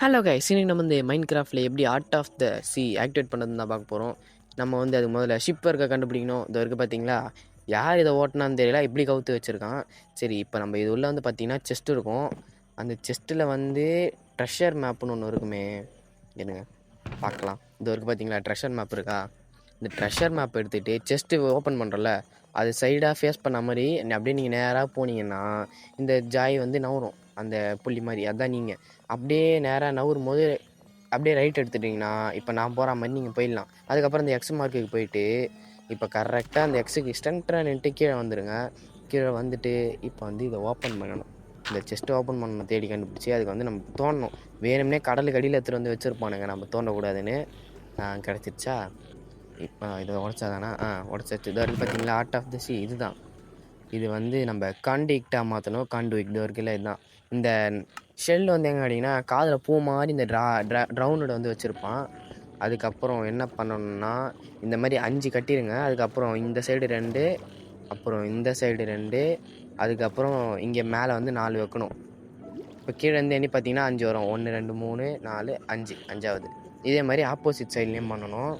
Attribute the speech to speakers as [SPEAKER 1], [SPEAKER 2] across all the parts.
[SPEAKER 1] Hello கை இன்னைக்கு நம்ம இந்த மைண்ட் கிராஃப்டில் எப்படி heart of the sea activate பண்ணுறதுன்னு தான் பார்க்க போகிறோம் நம்ம வந்து அது முதல்ல ஷிப் இருக்க கண்டுபிடிக்கணும். இது வரைக்கும் பார்த்தீங்களா யார் இதை ஓட்டினான்னு தெரியல. இப்படி கவுத்து வச்சுருக்கான். சரி இப்போ நம்ம இது உள்ள வந்து பார்த்திங்கன்னா செஸ்ட் இருக்கும். அந்த செஸ்ட்டில் வந்து ட்ரெஷர் மேப்புன்னு ஒன்று இருக்குமே. என்னங்க? பார்க்கலாம். இது வரைக்கும் பார்த்தீங்களா ட்ரெஷர் மேப் இருக்கா? இந்த ட்ரெஷர் மேப் எடுத்துகிட்டு செஸ்ட்டு ஓப்பன் பண்ணுறல அது சைடாக ஃபேஸ் பண்ண மாதிரி அப்படியே நீங்கள் நேராக போனீங்கன்னா இந்த ஜாய் வந்து நவரும். அந்த புள்ளி மாதிரி. அதான் நீங்கள் அப்படியே நேராக நவரும் போது அப்படியே ரைட் எடுத்துட்டிங்கன்னா இப்போ நான் போகிற மாதிரி நீங்கள் போயிடலாம். அதுக்கப்புறம் இந்த எக்ஸ் மார்க்குக்கு போயிட்டு இப்போ கரெக்டாக அந்த எக்ஸுக்கு ஸ்டன்ட்ராக நின்ட்டு கீழே வந்துடுங்க கீழே வந்துட்டு இப்போ வந்து இதை ஓப்பன் பண்ணணும். இந்த செஸ்ட்டு ஓப்பன் பண்ணணும் தேடி கண்டுபிடிச்சி அதுக்கு வந்து நம்ம தோண்டணும் வேணும்னே கடலுக்கு அடியில் எடுத்துகிட்டு வந்து வச்சுருப்பானுங்க. நம்ம தோண்டக்கூடாதுன்னு. கிடச்சிருச்சா? இப்போ இதை உடச்சா தானே ஆ உடச்சாச்சு. இது பார்த்தீங்களா ஆர்ட் ஆஃப் த சி இதுதான். இது வந்து நம்ம காண்டிக்டாக மாற்றணும் காண்டுவிக் இது வரைக்கும் இதுதான். இந்த ஷெல் வந்து எங்கே கேட்டிங்கன்னா காதில் பூ மாதிரி இந்த ட்ரா ட்ரா ட்ரௌனோட வந்து வச்சுருப்பான். அதுக்கப்புறம் என்ன பண்ணணும்னா இந்த மாதிரி அஞ்சு கட்டிடுங்க அதுக்கப்புறம் இந்த சைடு ரெண்டு அப்புறம் இந்த சைடு ரெண்டு அதுக்கப்புறம் இங்கே மேலே வந்து நாலு வைக்கணும். இப்போ கீழே இருந்து எண்ணி பார்த்தீங்கன்னா அஞ்சு வரும். ஒன்று ரெண்டு மூணு நாலு அஞ்சு அஞ்சாவது. இதே மாதிரி ஆப்போசிட் சைட்லேயும் பண்ணணும்.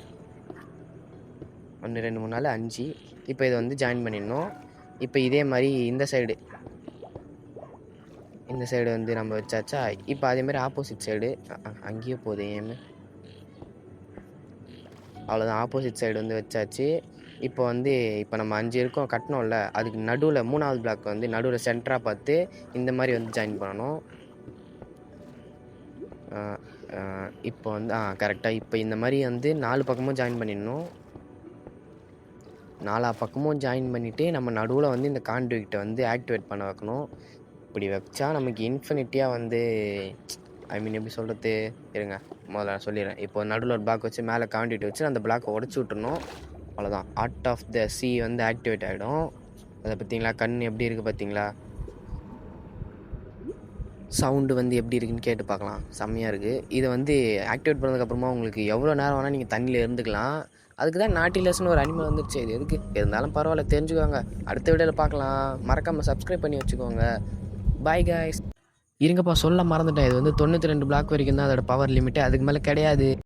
[SPEAKER 1] ஒன்று ரெண்டு மூணு நாலு அஞ்சு. இப்போ இதை வந்து ஜாயின் பண்ணிடணும். இப்போ இதே மாதிரி இந்த சைடு இந்த சைடு வந்து நம்ம வச்சாச்சா இப்போ அதே மாதிரி ஆப்போசிட் சைடு அங்கேயே போகுது ஏமே அவ்வளோதான் ஆப்போசிட் சைடு வந்து வச்சாச்சு. இப்போ வந்து இப்போ நம்ம அஞ்சு இருக்கோம் கட்டணும்ல அதுக்கு நடுவில் மூணாவது பிளாக் வந்து நடுவில் சென்டராக பார்த்து இந்த மாதிரி வந்து ஜாயின் பண்ணணும். இப்போ வந்து ஆ கரெக்டாக இப்போ இந்த மாதிரி வந்து நாலு பக்கமும் ஜாயின் பண்ணிடணும். நாலா பக்கமும் ஜாயின் பண்ணிவிட்டு நம்ம நடுவில் வந்து இந்த கான்ட்ரிக்டை வந்து ஆக்டிவேட் பண்ண வைக்கணும். இப்படி வச்சா நமக்கு இன்ஃபினிட்டியாக வந்து ஐ மீன் எப்படி சொல்கிறது இருங்க முதல்ல நான் சொல்லிடுறேன். இப்போ நடுவில் ஒரு பிளாக் வச்சு மேலே காண்டிட்டு வச்சு அந்த பிளாக்கை உடச்சி விட்டுருணும் அவ்வளோதான் ஆர்ட் ஆஃப் த சி வந்து ஆக்டிவேட் ஆகிடும் அதை பார்த்தீங்களா? கண் எப்படி இருக்குது பார்த்தீங்களா? சவுண்டு வந்து எப்படி இருக்குன்னு கேட்டு பார்க்கலாம். செம்மையாக இருக்குது இதை வந்து ஆக்டிவேட் பண்ணதுக்கப்புறமா உங்களுக்கு எவ்வளோ நேரம் வேணால் நீங்கள் தண்ணியில் இருந்துக்கலாம். அதுக்கு தான் நாட்டிலஸ்னு ஒரு அனிமல் வந்துருச்சு. இது எதுக்கு? இருந்தாலும் பரவாயில்ல தெரிஞ்சுக்கோங்க. அடுத்த வீடியோவில் பார்க்கலாம். மறக்காமல் சப்ஸ்கிரைப் பண்ணி வச்சுக்கோங்க. பாய் காய்ஸ் இருங்கப்பா சொல்ல மறந்துட்டேன். இது வந்து தொண்ணூற்றி ரெண்டு பிளாக் வரைக்கும் தான் அதோட பவர் லிமிட்டு அதுக்கு மேலே கிடையாது.